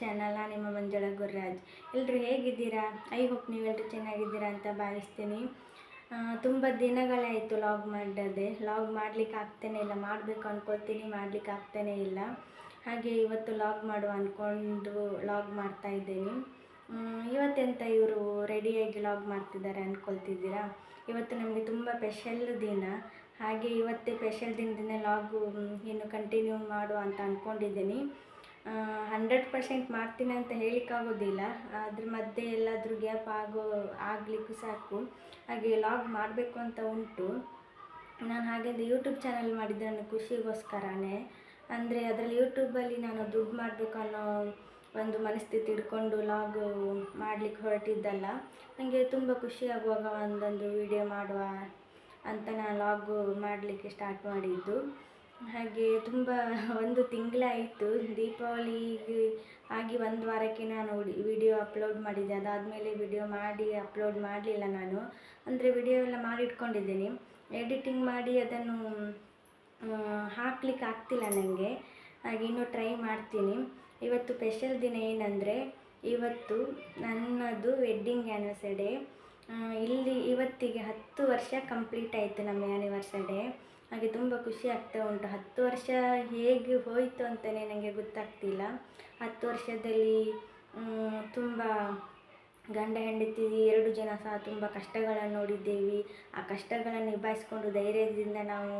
Channel ನಾನು ನಿಮ್ಮ ಮಂಜುಳ ಗುರುರಾಜ್. ಎಲ್ಲರೂ ಹೇಗಿದ್ದೀರಾ? ಐ ಹೋಪ್ ನೀವೆಲ್ಲರೂ ಚೆನ್ನಾಗಿದ್ದೀರಾ ಅಂತ ಭಾವಿಸ್ತೀನಿ. ತುಂಬ ದಿನಗಳೇ ಆಯಿತು ಲಾಗ್ ಮಾಡದೆ. ಲಾಗ್ ಮಾಡಲಿಕ್ಕೆ ಆಗ್ತಾನೇ ಇಲ್ಲ. ಮಾಡಬೇಕು ಅಂದ್ಕೊಳ್ತೀನಿ ಮಾಡಲಿಕ್ಕೆ ಆಗ್ತಾನೇ ಇಲ್ಲ. ಹಾಗೆ ಇವತ್ತು ಲಾಗ್ ಮಾಡುವ ಅಂದ್ಕೊಂಡು ಲಾಗ್ ಮಾಡ್ತಾ ಇದ್ದೀನಿ. ಇವತ್ತೆಂತ ಇವರು ರೆಡಿಯಾಗಿ ಲಾಗ್ ಮಾಡ್ತಿದ್ದಾರೆ ಅಂದ್ಕೊಳ್ತಿದ್ದೀರಾ ಇವತ್ತು ನಮಗೆ ತುಂಬ ಸ್ಪೆಷಲ್ ದಿನ. ಹಾಗೆ ಇವತ್ತೇ ಸ್ಪೆಷಲ್ ದಿನದಿಂದ ಲಾಗು ಇನ್ನು ಕಂಟಿನ್ಯೂ ಮಾಡುವ ಅಂತ ಅಂದ್ಕೊಂಡಿದ್ದೀನಿ ಹಂಡ್ರೆಡ್ ಪರ್ಸೆಂಟ್ ಮಾಡ್ತೀನಿ ಅಂತ ಹೇಳಿಕ್ಕಾಗೋದಿಲ್ಲ. ಅದ್ರ ಮಧ್ಯೆ ಎಲ್ಲಾದರೂ ಗ್ಯಾಪ್ ಆಗೋ, ಆಗಲಿಕ್ಕೂ ಸಾಕು. ಹಾಗೆ ಲಾಗ್ ಮಾಡಬೇಕು ಅಂತ ಉಂಟು. ನಾನು ಹಾಗೆಂದು ಯೂಟ್ಯೂಬ್ ಚಾನಲ್ ಮಾಡಿದ್ದೆ ನನ್ನ ಖುಷಿಗೋಸ್ಕರನೇ. ಅಂದರೆ ಅದರಲ್ಲಿ ಯೂಟ್ಯೂಬಲ್ಲಿ ನಾನು ದುಡ್ಡು ಮಾಡಬೇಕು ಅನ್ನೋ ಒಂದು ಮನಸ್ಥಿತಿ ಇಟ್ಕೊಂಡು ಲಾಗ್ ಮಾಡಲಿಕ್ಕೆ ಹೊರಟಿದ್ದಲ್ಲ. ನನಗೆ ತುಂಬ ಖುಷಿ ಆಗುವಾಗ ಒಂದೊಂದು ವಿಡಿಯೋ ಮಾಡುವ ಅಂತ ನಾನು ಲಾಗು ಮಾಡಲಿಕ್ಕೆ ಸ್ಟಾರ್ಟ್ ಮಾಡಿದ್ದು. ಹಾಗೆ ತುಂಬ ಒಂದು ತಿಂಗಳಾಯಿತು. ದೀಪಾವಳಿಗೆ ಆಗಿ ಒಂದು ವಾರಕ್ಕೆ ನಾನು ವಿಡಿಯೋ ಅಪ್ಲೋಡ್ ಮಾಡಿದ್ದೆ. ಅದಾದಮೇಲೆ ವಿಡಿಯೋ ಮಾಡಿ, ಅಪ್ಲೋಡ್ ಮಾಡಲಿಲ್ಲ ನಾನು. ಅಂದರೆ ವಿಡಿಯೋ ಎಲ್ಲ ಮಾಡಿ ಇಟ್ಕೊಂಡಿದ್ದೀನಿ ಎಡಿಟಿಂಗ್ ಮಾಡಿ ಅದನ್ನು ಹಾಕ್ಲಿಕ್ಕೆ ಆಗ್ತಿಲ್ಲ ನನಗೆ ಹಾಗೆ ಇನ್ನೂ ಟ್ರೈ ಮಾಡ್ತೀನಿ. ಇವತ್ತು ಸ್ಪೆಷಲ್ ದಿನ ಏನಂದರೆ, ಇವತ್ತು ನನ್ನದು ವೆಡ್ಡಿಂಗ್ ಆ್ಯನಿವರ್ಸರಿ ಇಲ್ಲಿ ಇವತ್ತಿಗೆ ಹತ್ತು ವರ್ಷ ಕಂಪ್ಲೀಟ್ ಆಯಿತು ನಮ್ಮ ಆ್ಯನಿವರ್ಸರಿ ಹಾಗೆ ತುಂಬ ಖುಷಿ ಆಗ್ತಾ ಉಂಟು. ಹತ್ತು ವರ್ಷ ಹೇಗೆ ಹೋಯಿತು ಅಂತಲೇ ನನಗೆ ಗೊತ್ತಾಗ್ತಿಲ್ಲ. ಹತ್ತು ವರ್ಷದಲ್ಲಿ ತುಂಬ ಗಂಡ ಹೆಂಡತಿ ಎರಡು ಜನ ಸಹ ತುಂಬ ಕಷ್ಟಗಳನ್ನು ನೋಡಿದ್ದೇವೆ. ಆ ಕಷ್ಟಗಳನ್ನು ನಿಭಾಯಿಸ್ಕೊಂಡು ಧೈರ್ಯದಿಂದ ನಾವು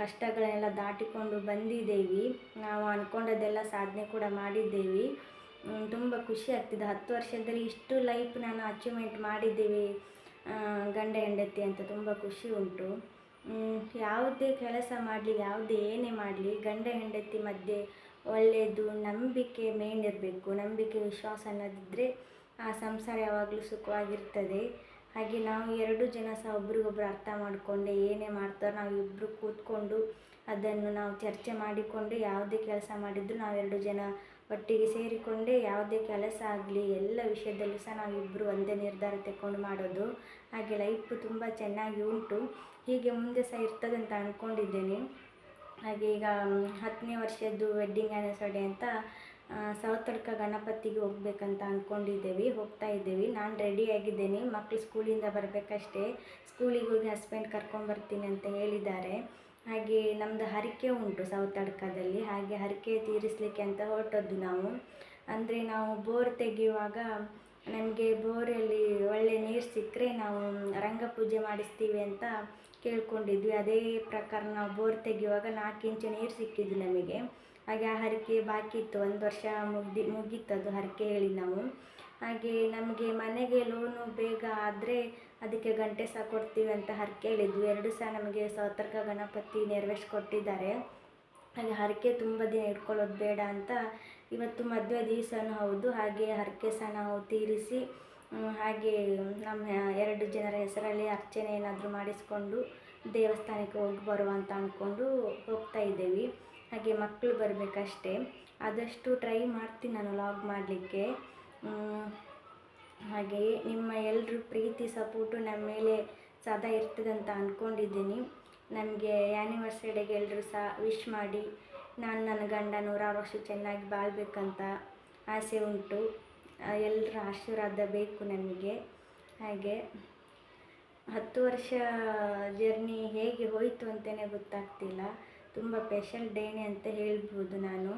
ಕಷ್ಟಗಳನ್ನೆಲ್ಲ ದಾಟಿಕೊಂಡು ಬಂದಿದ್ದೇವೆ. ನಾವು ಅಂದ್ಕೊಂಡದ್ದೆಲ್ಲ ಸಾಧನೆ ಕೂಡ ಮಾಡಿದ್ದೇವೆ. ತುಂಬ ಖುಷಿ ಆಗ್ತಿದೆ. ಹತ್ತು ವರ್ಷದಲ್ಲಿ ಇಷ್ಟು ಲೈಫ್ ನಾನು ಅಚೀವ್ಮೆಂಟ್ ಮಾಡಿದ್ದೇವೆ ಗಂಡ ಹೆಂಡತಿ ಅಂತ ತುಂಬ ಖುಷಿ ಉಂಟು. ಯಾವುದೇ ಕೆಲಸ ಮಾಡಲಿ, ಯಾವುದೇ ಏನೇ ಮಾಡಲಿ, ಗಂಡ ಹೆಂಡತಿ ಮಧ್ಯೆ ಒಳ್ಳೆಯದು, ನಂಬಿಕೆ ಮೇನ್ ಇರಬೇಕು. ನಂಬಿಕೆ, ವಿಶ್ವಾಸ ಅನ್ನೋದಿದ್ದರೆ ಆ ಸಂಸಾರ ಯಾವಾಗಲೂ ಸುಖವಾಗಿರ್ತದೆ. ಹಾಗೆ ನಾವು ಎರಡು ಜನ ಸಹ ಒಬ್ರಿಗೊಬ್ರು ಅರ್ಥ ಮಾಡಿಕೊಂಡೆ ಏನೇ ಮಾಡ್ತಾರೋ ನಾವು ಇಬ್ಬರು ಕೂತ್ಕೊಂಡು ಅದನ್ನು ನಾವು ಚರ್ಚೆ ಮಾಡಿಕೊಂಡು ಯಾವುದೇ ಕೆಲಸ ಮಾಡಿದ್ರು ನಾವೆರಡು ಜನ ಒಟ್ಟಿಗೆ ಸೇರಿಕೊಂಡೇ ಯಾವುದೇ ಕೆಲಸ ಆಗಲಿ, ಎಲ್ಲ ವಿಷಯದಲ್ಲೂ ಸಹ ನಾವಿಬ್ಬರು ಒಂದೇ ನಿರ್ಧಾರ ತಗೊಂಡು ಮಾಡೋದು ಹಾಗೆ ಲೈಫ್ ತುಂಬ ಚೆನ್ನಾಗಿ ಉಂಟು. ಹೀಗೆ ಮುಂದೆ ಸಹ ಇರ್ತದೆ ಅಂತ ಅಂದ್ಕೊಂಡಿದ್ದೇನೆ ಹಾಗೆ ಈಗ ಹತ್ತನೇ ವರ್ಷದ್ದು ವೆಡ್ಡಿಂಗ್ ಆ್ಯನಿವರ್ಸರಿ ಅಂತ ಸವತಡ್ಕ ಗಣಪತಿಗೆ ಹೋಗ್ಬೇಕಂತ ಅಂದ್ಕೊಂಡಿದ್ದೇವೆ ಹೋಗ್ತಾ ಇದ್ದೀವಿ. ನಾನು ರೆಡಿ ಆಗಿದ್ದೇನೆ ಮಕ್ಕಳು ಸ್ಕೂಲಿಂದ ಬರಬೇಕಷ್ಟೇ. ಸ್ಕೂಲಿಗೆ ಹೋಗಿ ಹಸ್ಬೆಂಡ್ ಕರ್ಕೊಂಬರ್ತೀನಿ ಅಂತ ಹೇಳಿದ್ದಾರೆ. ಹಾಗೆ ನಮ್ಮದು ಹರಿಕೆ ಉಂಟು ಸೌತಡ್ಕದಲ್ಲಿ ಹಾಗೆ ಹರಿಕೆ ತೀರಿಸಲಿಕ್ಕೆ ಅಂತ ಹೊರಟದ್ದು ನಾವು. ಅಂದರೆ ನಾವು ಬೋರ್ ತೆಗೆಯುವಾಗ ನಮಗೆ ಬೋರಲ್ಲಿ ಒಳ್ಳೆ ನೀರು ಸಿಕ್ಕರೆ ನಾವು ರಂಗ ಪೂಜೆ ಮಾಡಿಸ್ತೀವಿ ಅಂತ ಕೇಳ್ಕೊಂಡಿದ್ವಿ. ಅದೇ ಪ್ರಕಾರ ನಾವು ಬೋರ್ ತೆಗೆಯುವಾಗ ನಾಲ್ಕು ಇಂಚು ನೀರು ಸಿಕ್ಕಿದ್ದು ನಮಗೆ. ಹಾಗೆ ಆ ಹರಿಕೆ ಬಾಕಿ ಇತ್ತು. ಒಂದು ವರ್ಷ ಮುಗ್ದಿ ಮುಗೀತು ಅದು ಹರಕೆ ಹೇಳಿ ನಾವು. ಹಾಗೆ ನಮಗೆ ಮನೆಗೆ ಲೋನು ಬೇಗ ಆದರೆ ಅದಕ್ಕೆ ಗಂಟೆ ಸಹ ಕೊಡ್ತೀವಿ ಅಂತ ಹರಕೆ ಹೇಳಿದ್ವಿ. ಎರಡು ಸಹ ನಮಗೆ ಸೌತರ್ಕ ಗಣಪತಿ ನೆರವೇರಿಸ್ಕೊಟ್ಟಿದ್ದಾರೆ. ಹಾಗೆ ಹರಕೆ ತುಂಬ ದಿನ ಇಟ್ಕೊಳ್ಳೋದು ಬೇಡ ಅಂತ ಇವತ್ತು ಮದುವೆ ದಿವಸನೂ ಹೌದು. ಹಾಗೆ ಹರಕೆ ಸಹ ನಾವು ತೀರಿಸಿ ಹಾಗೆ ನಮ್ಮ ಎರಡು ಜನರ ಹೆಸರಲ್ಲಿ ಅರ್ಚನೆ ಏನಾದರೂ ಮಾಡಿಸ್ಕೊಂಡು ದೇವಸ್ಥಾನಕ್ಕೆ ಹೋಗಿ ಬರುವ ಅಂತ ಅಂದ್ಕೊಂಡು ಹೋಗ್ತಾ ಇದ್ದೇವೆ. ಹಾಗೆ ಮಕ್ಕಳು ಬರಬೇಕಷ್ಟೇ. ಆದಷ್ಟು ಟ್ರೈ ಮಾಡ್ತೀನಿ ನಾನು ಲಾಗ್ ಮಾಡಲಿಕ್ಕೆ. ಹಾಗೆಯೇ ನಿಮ್ಮ ಎಲ್ಲರ ಪ್ರೀತಿ, ಸಪೋರ್ಟು ನಮ್ಮ ಮೇಲೆ ಸದಾ ಇರ್ತದಂತ ಅಂದ್ಕೊಂಡಿದ್ದೀನಿ ನನಗೆ ಆ್ಯನಿವರ್ಸರಿಗೆ ಎಲ್ಲರೂ ಸಹ ವಿಶ್ ಮಾಡಿ, ನಾನು ನನ್ನ ಗಂಡ ನೂರಾರು ವರ್ಷ ಚೆನ್ನಾಗಿ ಬಾಳ್ಬೇಕಂತ ಆಸೆ ಉಂಟು. ಎಲ್ಲರ ಆಶೀರ್ವಾದ ಬೇಕು ನನಗೆ. ಹಾಗೆ ಹತ್ತು ವರ್ಷ ಜರ್ನಿ ಹೇಗೆ ಹೋಯಿತು ಅಂತಲೇ ಗೊತ್ತಾಗ್ತಿಲ್ಲ. ತುಂಬ ಸ್ಪೆಷಲ್ ಡೇನೆ ಅಂತ ಹೇಳ್ಬೋದು ನಾನು.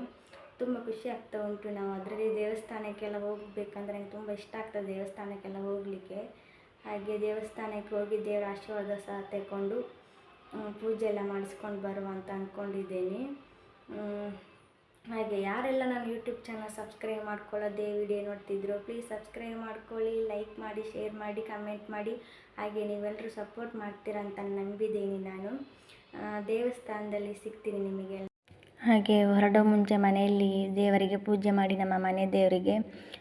ತುಂಬ ಖುಷಿ ಆಗ್ತಾ ಉಂಟು. ನಾವು ಅದರಲ್ಲಿ ದೇವಸ್ಥಾನಕ್ಕೆಲ್ಲ ಹೋಗಬೇಕಂದ್ರೆ ನಂಗೆ ತುಂಬ ಇಷ್ಟ ಆಗ್ತದೆ ದೇವಸ್ಥಾನಕ್ಕೆಲ್ಲ ಹೋಗಲಿಕ್ಕೆ. ಹಾಗೆ ದೇವಸ್ಥಾನಕ್ಕೆ ಹೋಗಿ ದೇವರ ಆಶೀರ್ವಾದ ಸಹ ತಗೊಂಡು ಪೂಜೆ ಎಲ್ಲ ಮಾಡಿಸ್ಕೊಂಡು ಬರುವ ಅಂತ ಅಂದ್ಕೊಂಡಿದ್ದೀನಿ ಹಾಗೆ ಯಾರೆಲ್ಲ ನಾನು ಯೂಟ್ಯೂಬ್ ಚಾನಲ್ ಸಬ್ಸ್ಕ್ರೈಬ್ ಮಾಡ್ಕೊಳ್ಳೋದೇ ವಿಡಿಯೋ ನೋಡ್ತಿದ್ರು ಪ್ಲೀಸ್ ಸಬ್ಸ್ಕ್ರೈಬ್ ಮಾಡ್ಕೊಳ್ಳಿ, ಲೈಕ್ ಮಾಡಿ, ಶೇರ್ ಮಾಡಿ, ಕಮೆಂಟ್ ಮಾಡಿ. ಹಾಗೆ ನೀವೆಲ್ಲರೂ ಸಪೋರ್ಟ್ ಮಾಡ್ತೀರಾ ಅಂತ ನಂಬಿದ್ದೀನಿ ನಾನು. ದೇವಸ್ಥಾನದಲ್ಲಿ ಸಿಗ್ತೀನಿ ನಿಮಗೆ ಹಾಗೆ ಹೊರಡೋ ಮುಂಚೆ ಮನೆಯಲ್ಲಿ ದೇವರಿಗೆ ಪೂಜೆ ಮಾಡಿ ನಮ್ಮ ಮನೆ ದೇವರಿಗೆ,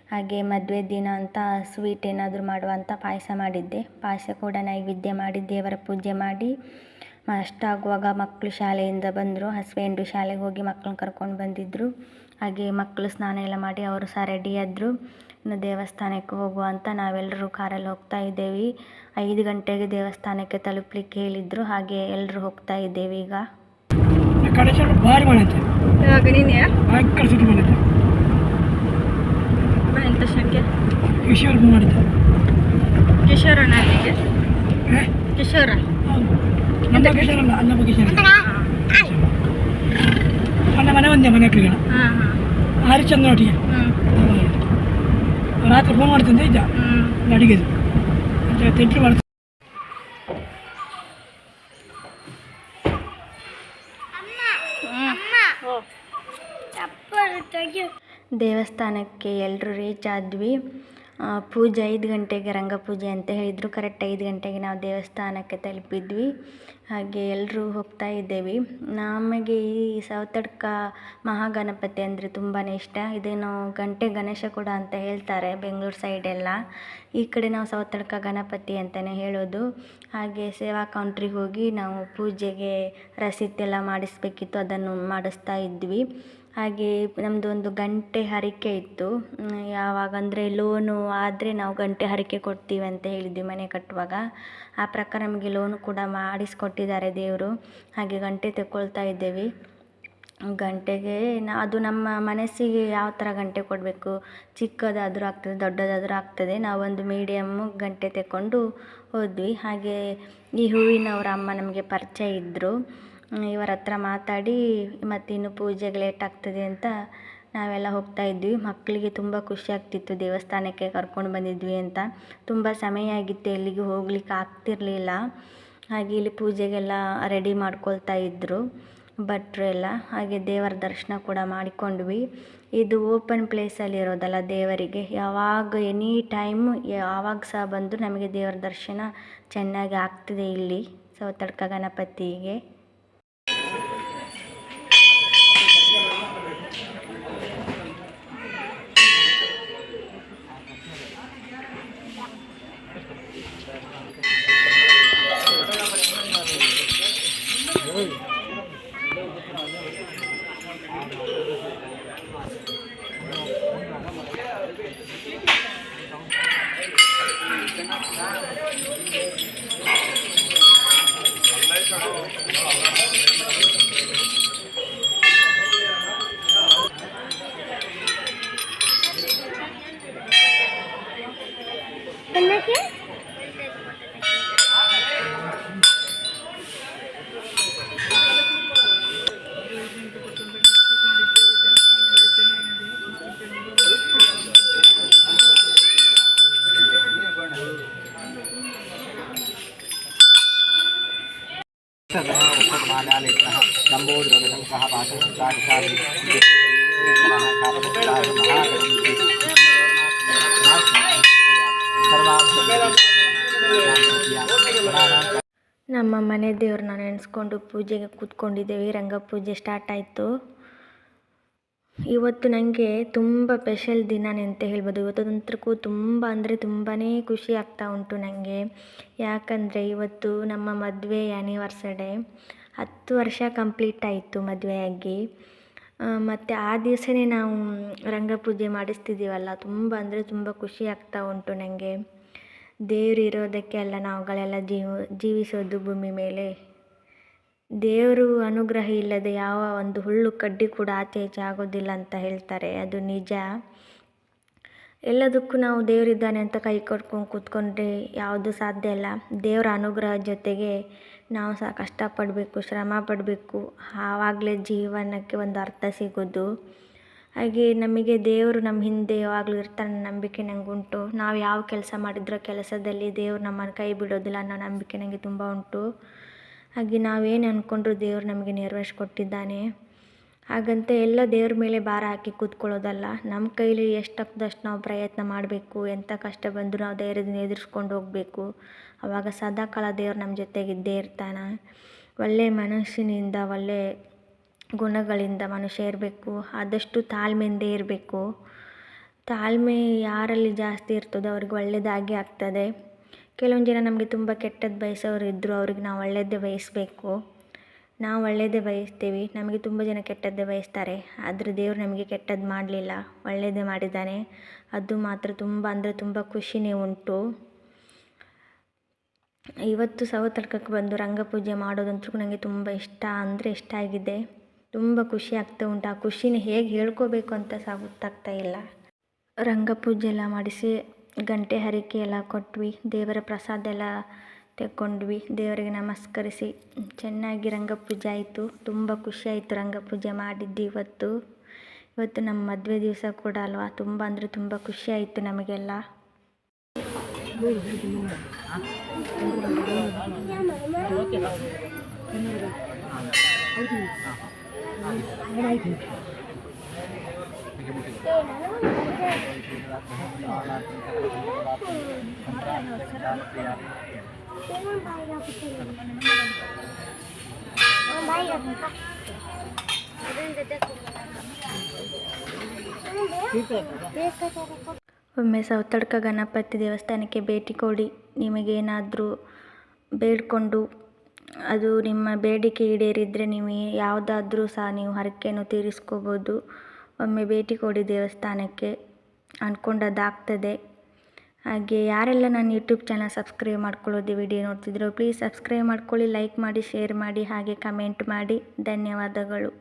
ಹಾಗೆ ಮದುವೆ ದಿನ ಅಂತ ಸ್ವೀಟ್ ಏನಾದರೂ ಮಾಡುವ ಅಂತ ಪಾಯಸ ಮಾಡಿದ್ದೆ. ಪಾಯಸ ಕೂಡ ನೈವೇದ್ಯ ಮಾಡಿ ದೇವರ ಪೂಜೆ ಮಾಡಿ ಅಷ್ಟಾಗುವಾಗ ಮಕ್ಕಳು ಶಾಲೆಯಿಂದ ಬಂದರು. ಹಸ್ಬೆಂಡು ಶಾಲೆಗೆ ಹೋಗಿ ಮಕ್ಕಳನ್ನ ಕರ್ಕೊಂಡು ಬಂದಿದ್ದರು ಹಾಗೆ ಮಕ್ಕಳು ಸ್ನಾನ ಎಲ್ಲ ಮಾಡಿ ಅವರು ಸಹ ರೆಡಿ ಆದರು. ಇನ್ನು ದೇವಸ್ಥಾನಕ್ಕೆ ಹೋಗುವ ಅಂತ ನಾವೆಲ್ಲರೂ ಕಾರಲ್ಲಿ ಹೋಗ್ತಾ ಇದ್ದೇವೆ. ಐದು ಗಂಟೆಗೆ ದೇವಸ್ಥಾನಕ್ಕೆ ತಲುಪಲಿಕ್ಕೆ ಹೇಳಿದರು. ಹಾಗೆ ಎಲ್ಲರೂ ಹೋಗ್ತಾ ಇದ್ದೇವೆ ಈಗ. ಆ ಕಡೆ ಭಾರಿ ಮನೆ ಐತೆ ಇವಾಗ ನೀನೆಯಾ ಭಯಂಕರ ಸಿಟಿ ಮನೆ ಐತೆ ಕಿಶೋರ್ ಮಾಡಿದ್ದೆ ಕಿಶೋರ್ ಅಣ್ಣ ಅಲ್ಲಿಗೆ? ಕಿಶೋರ? ನಮ್ಮ ಕಿಶೋರ್ ಅಲ್ಲ ನಮ್ಮ ಕಿಶೋರ್. ಅಣ್ಣ ಮನೆ ಒಂದೇ ಮನೆ ಮಕ್ಕಳಿಗೆ ಹಾಂ ಹಾಂ. ಹರಿಚಂದ್ರ ಒಟ್ಟಿಗೆ ರಾತ್ರಿ ಫೋನ್ ಮಾಡ್ತಂದೆ ಇದ್ದ. ಅಡಿಗೆದು ಅಂತ ತೆಂಟ್ರು ಮಾಡ್ತಾರೆ ದೇವಸ್ಥಾನಕ್ಕೆ ಎಲ್ಲರೂ ರೀಚ್ ಆದ್ವಿ. ಪೂಜೆ ಐದು ಗಂಟೆಗೆ ರಂಗ ಪೂಜೆ ಅಂತ ಹೇಳಿದರು. ಕರೆಕ್ಟ್ ಐದು ಗಂಟೆಗೆ ನಾವು ದೇವಸ್ಥಾನಕ್ಕೆ ತಲುಪಿದ್ವಿ. ಹಾಗೆ ಎಲ್ಲರೂ ಹೋಗ್ತಾ ಇದ್ದೇವೆ. ನಮಗೆ ಈ ಸೌತಡ್ಕ ಮಹಾಗಣಪತಿ ಅಂದರೆ ತುಂಬಾ ಇಷ್ಟ. ಇದೇನು ಗಂಟೆ ಗಣೇಶ ಕೂಡ ಅಂತ ಹೇಳ್ತಾರೆ ಬೆಂಗಳೂರು ಸೈಡೆಲ್ಲ ಈ ಕಡೆ ನಾವು ಸೌತಡ್ಕ ಗಣಪತಿ ಅಂತಲೇ ಹೇಳೋದು. ಹಾಗೆ ಸೇವಾ ಕೌಂಟ್ರಿಗೆ ಹೋಗಿ ನಾವು ಪೂಜೆಗೆ ರಸೀತೆಲ್ಲ ಮಾಡಿಸ್ಬೇಕಿತ್ತು. ಅದನ್ನು ಮಾಡಿಸ್ತಾ ಇದ್ವಿ. ಹಾಗೆ ನಮ್ಮದು ಒಂದು ಗಂಟೆ ಹರಕೆ ಇತ್ತು. ಯಾವಾಗ ಅಂದರೆ ಲೋನು ಆದರೆ ನಾವು ಗಂಟೆ ಹರಕೆ ಕೊಡ್ತೀವಿ ಅಂತ ಹೇಳಿದ್ವಿ ಮನೆ ಕಟ್ಟುವಾಗ. ಆ ಪ್ರಕಾರ ನಮಗೆ ಲೋನು ಕೂಡ ಮಾಡಿಸಿಕೊಟ್ಟಿದ್ದಾರೆ ದೇವರು. ಹಾಗೆ ಗಂಟೆ ತೆಕ್ಕೊಳ್ತಾ ಇದ್ದೇವೆ. ಗಂಟೆಗೆ ನಾ ಅದು ನಮ್ಮ ಮನಸ್ಸಿಗೆ ಯಾವ ಥರ ಗಂಟೆ ಕೊಡಬೇಕು? ಚಿಕ್ಕದಾದರೂ ಆಗ್ತದೆ, ದೊಡ್ಡದಾದರೂ ಆಗ್ತದೆ. ನಾವೊಂದು ಮೀಡಿಯಮ್ಮು ಗಂಟೆ ತೆಕ್ಕೊಂಡು ಹೋದ್ವಿ. ಹಾಗೆ ಈ ಹೂವಿನವರ ಅಮ್ಮ ನಮಗೆ ಪರಿಚಯ ಇದ್ದರು ಇವರ ಹತ್ರ ಮಾತಾಡಿ ಮತ್ತಿನ್ನು ಪೂಜೆಗೆ ಲೇಟ್ ಆಗ್ತದೆ ಅಂತ ನಾವೆಲ್ಲ ಹೋಗ್ತಾ ಇದ್ವಿ. ಮಕ್ಕಳಿಗೆ ತುಂಬ ಖುಷಿ ಆಗ್ತಿತ್ತು ದೇವಸ್ಥಾನಕ್ಕೆ ಕರ್ಕೊಂಡು ಬಂದಿದ್ವಿ ಅಂತ. ತುಂಬ ಸಮಯ ಆಗಿತ್ತು ಎಲ್ಲಿಗೂ ಹೋಗ್ಲಿಕ್ಕೆ ಆಗ್ತಿರಲಿಲ್ಲ. ಹಾಗೆ ಇಲ್ಲಿ ಪೂಜೆಗೆಲ್ಲ ರೆಡಿ ಮಾಡ್ಕೊಳ್ತಾ ಇದ್ದರು ಭಟ್ರು ಎಲ್ಲ. ಹಾಗೆ ದೇವರ ದರ್ಶನ ಕೂಡ ಮಾಡಿಕೊಂಡ್ವಿ. ಇದು ಓಪನ್ ಪ್ಲೇಸಲ್ಲಿ ಇರೋದಲ್ಲ ದೇವರಿಗೆ. ಯಾವಾಗ ಎನಿ ಟೈಮ್ ಯಾವಾಗ ಸಹ ಬಂದರೂ ನಮಗೆ ದೇವರ ದರ್ಶನ ಚೆನ್ನಾಗಿ ಆಗ್ತಿದೆ ಇಲ್ಲಿ. ಸೌತಡ್ಕ ಗಣಪತಿಗೆ. मालालेखनः लम्बोद्रगतं सह पाशं साक्षात् सर्वान् ನಮ್ಮ ಮನೆ ದೇವ್ರನ್ನ ನೆನೆಸ್ಕೊಂಡು ಪೂಜೆಗೆ ಕೂತ್ಕೊಂಡಿದ್ದೇವೆ ರಂಗ ಪೂಜೆ ಸ್ಟಾರ್ಟ್ ಆಯಿತು ಇವತ್ತು ನನಗೆ ತುಂಬ ಸ್ಪೆಷಲ್ ದಿನನೇ ಅಂತ ಹೇಳ್ಬೋದು. ಇವತ್ತಂತೂ ತುಂಬ ಅಂದರೆ ತುಂಬಾ ಖುಷಿ ಆಗ್ತಾ ಉಂಟು ನನಗೆ ಯಾಕಂದರೆ ಇವತ್ತು ನಮ್ಮ ಮದುವೆ ಆ್ಯನಿವರ್ಸಡೆ ಹತ್ತು ವರ್ಷ ಕಂಪ್ಲೀಟ್ ಆಯಿತು ಮದುವೆಯಾಗಿ ಮತ್ತು ಆ ದಿವಸನೇ ನಾವು ರಂಗಪೂಜೆ ಮಾಡಿಸ್ತಿದ್ದೀವಲ್ಲ, ತುಂಬ ಅಂದರೆ ತುಂಬ ಖುಷಿ ಆಗ್ತಾ ಉಂಟು ನನಗೆ ದೇವರು ಇರೋದಕ್ಕೆ ಅಲ್ಲ ನಾವುಗಳೆಲ್ಲ ಜೀವ, ಜೀವಿಸೋದು ಭೂಮಿ ಮೇಲೆ. ದೇವರು ಅನುಗ್ರಹ ಇಲ್ಲದೆ ಯಾವ ಒಂದು ಹುಲ್ಲು ಕಡ್ಡಿ ಕೂಡ ಆಚೆ ಈಚೆ ಆಗೋದಿಲ್ಲ ಅಂತ ಹೇಳ್ತಾರೆ. ಅದು ನಿಜ. ಎಲ್ಲದಕ್ಕೂ ನಾವು ದೇವರಿದ್ದಾನೆ ಅಂತ ಕೈ ಕಟ್ಕೊಂಡು ಕೂತ್ಕೊಂಡ್ರೆ ಯಾವುದು ಸಾಧ್ಯ ಇಲ್ಲ. ದೇವರ ಅನುಗ್ರಹ ಜೊತೆಗೆ ನಾವು ಸಹ ಕಷ್ಟಪಡಬೇಕು, ಶ್ರಮ ಪಡಬೇಕು. ಆವಾಗಲೇ ಜೀವನಕ್ಕೆ ಒಂದು ಅರ್ಥ ಸಿಗೋದು. ಹಾಗೆ ನಮಗೆ ದೇವರು ನಮ್ಮ ಹಿಂದೆ ಯಾವಾಗಲೂ ಇರ್ತಾನೆ ನಂಬಿಕೆ ಉಂಟು. ನಾವು ಯಾವ ಕೆಲಸ ಮಾಡಿದ್ರೂ ಕೆಲಸದಲ್ಲಿ ದೇವರು ನಮ್ಮನ್ನು ಕೈ ಬಿಡೋದಿಲ್ಲ ಅನ್ನೋ ನಂಬಿಕೆ ನನಗೆ ತುಂಬ ಉಂಟು. ಹಾಗೆ ನಾವೇನು ಅಂದ್ಕೊಂಡ್ರೂ ದೇವ್ರು ನಮಗೆ ನೆರವೇರಿಸ್ಕೊಟ್ಟಿದ್ದಾನೆ ಹಾಗಂತ ಎಲ್ಲ ದೇವ್ರ ಮೇಲೆ ಭಾರ ಹಾಕಿ ಕೂತ್ಕೊಳ್ಳೋದಲ್ಲ. ನಮ್ಮ ಕೈಲಿ ಎಷ್ಟಾಗ್ತದಷ್ಟು ನಾವು ಪ್ರಯತ್ನ ಮಾಡಬೇಕು ಎಂಥ ಕಷ್ಟ ಬಂದರೂ ನಾವು ಧೈರ್ಯದಿಂದ ಎದುರಿಸ್ಕೊಂಡು ಹೋಗಬೇಕು. ಆವಾಗ ಸದಾಕಾಲ ದೇವ್ರು ನಮ್ಮ ಜೊತೆಗಿದ್ದೇ ಇರ್ತಾನೆ. ಒಳ್ಳೆಯ ಮನಸ್ಸಿನಿಂದ, ಒಳ್ಳೆ ಗುಣಗಳಿಂದ ಮನುಷ್ಯ ಇರಬೇಕು. ಆದಷ್ಟು ತಾಳ್ಮೆಯಿಂದೇ ಇರಬೇಕು. ತಾಳ್ಮೆ ಯಾರಲ್ಲಿ ಜಾಸ್ತಿ ಇರ್ತದೋ ಅವ್ರಿಗೆ ಒಳ್ಳೆಯದಾಗಿ ಆಗ್ತದೆ. ಕೆಲವೊಂದು ಜನ ನಮಗೆ ತುಂಬ ಕೆಟ್ಟದ್ದು ಬಯಸೋರು ಇದ್ದರು ಅವ್ರಿಗೆ ನಾವು ಒಳ್ಳೆಯದೇ ಬಯಸಬೇಕು. ನಾವು ಒಳ್ಳೆಯದೇ ಬಯಸ್ತೀವಿ, ನಮಗೆ ತುಂಬ ಜನ ಕೆಟ್ಟದ್ದೇ ಬಯಸ್ತಾರೆ, ಆದರೆ ದೇವ್ರು ನಮಗೆ ಕೆಟ್ಟದ್ದು ಮಾಡಲಿಲ್ಲ ಒಳ್ಳೆಯದೇ ಮಾಡಿದ್ದಾನೆ. ಅದು ಮಾತ್ರ ತುಂಬ, ಅಂದರೆ ತುಂಬ ಖುಷಿನೇ ಉಂಟು. ಇವತ್ತು ಸವತಡ್ಕಕ್ಕೆ ಬಂದು ರಂಗಪೂಜೆ ಮಾಡೋದಂತೂ ನನಗೆ ತುಂಬ ಇಷ್ಟ, ಅಂದರೆ ಇಷ್ಟ ಆಗಿದೆ. ತುಂಬ ಖುಷಿ ಆಗ್ತಾ ಉಂಟು. ಆ ಖುಷಿನ ಹೇಗೆ ಹೇಳ್ಕೋಬೇಕು ಅಂತ ಸಹ ಗೊತ್ತಾಗ್ತಾ ಇಲ್ಲ. ರಂಗಪೂಜೆ ಎಲ್ಲ ಮಾಡಿಸಿ ಗಂಟೆ ಹರಿಕೆ ಎಲ್ಲ ಕೊಟ್ವಿ, ದೇವರ ಪ್ರಸಾದ ಎಲ್ಲ ತೆಕ್ಕೊಂಡ್ವಿ, ದೇವರಿಗೆ ನಮಸ್ಕರಿಸಿ. ಚೆನ್ನಾಗಿ ರಂಗಪೂಜೆ ಆಯಿತು, ತುಂಬ ಖುಷಿ ಆಯಿತು ರಂಗಪೂಜೆ ಮಾಡಿದ್ದು ಇವತ್ತು. ಇವತ್ತು ನಮ್ಮ ಮದುವೆ ದಿವಸ ಕೂಡ ಅಲ್ವಾ? ತುಂಬ ಅಂದರೆ ತುಂಬ ಖುಷಿ ಆಯಿತು ನಮಗೆಲ್ಲ. ಒಮ್ಮೆ ಸೌತಡ್ಕ ಗಣಪತಿ ದೇವಸ್ಥಾನಕ್ಕೆ ಭೇಟಿ ಕೊಡಿ. ನಿಮಗೇನಾದರೂ ಬೇಡಿಕೊಂಡು ಅದು ನಿಮ್ಮ ಬೇಡಿಕೆ ಈಡೇರಿದರೆ ನೀವು ಯಾವುದಾದ್ರೂ ಸಹ ನೀವು ಹರಕೆಯನ್ನು ತೀರಿಸ್ಕೋಬೋದು. ಒಮ್ಮೆ ಭೇಟಿ ಕೊಡಿ ದೇವಸ್ಥಾನಕ್ಕೆ ಅಂದ್ಕೊಂಡದ್ದು ಆಗ್ತದೆ. ಹಾಗೆ ಯಾರೆಲ್ಲ ನನ್ನ ಯೂಟ್ಯೂಬ್ ಚಾನಲ್ ಸಬ್ಸ್ಕ್ರೈಬ್ ಮಾಡ್ಕೊಳ್ಳೋದು ವಿಡಿಯೋ ನೋಡ್ತಿದ್ರು ಪ್ಲೀಸ್ ಸಬ್ಸ್ಕ್ರೈಬ್ ಮಾಡ್ಕೊಳ್ಳಿ ಲೈಕ್ ಮಾಡಿ ಶೇರ್ ಮಾಡಿ, ಹಾಗೆ ಕಮೆಂಟ್ ಮಾಡಿ. ಧನ್ಯವಾದಗಳು.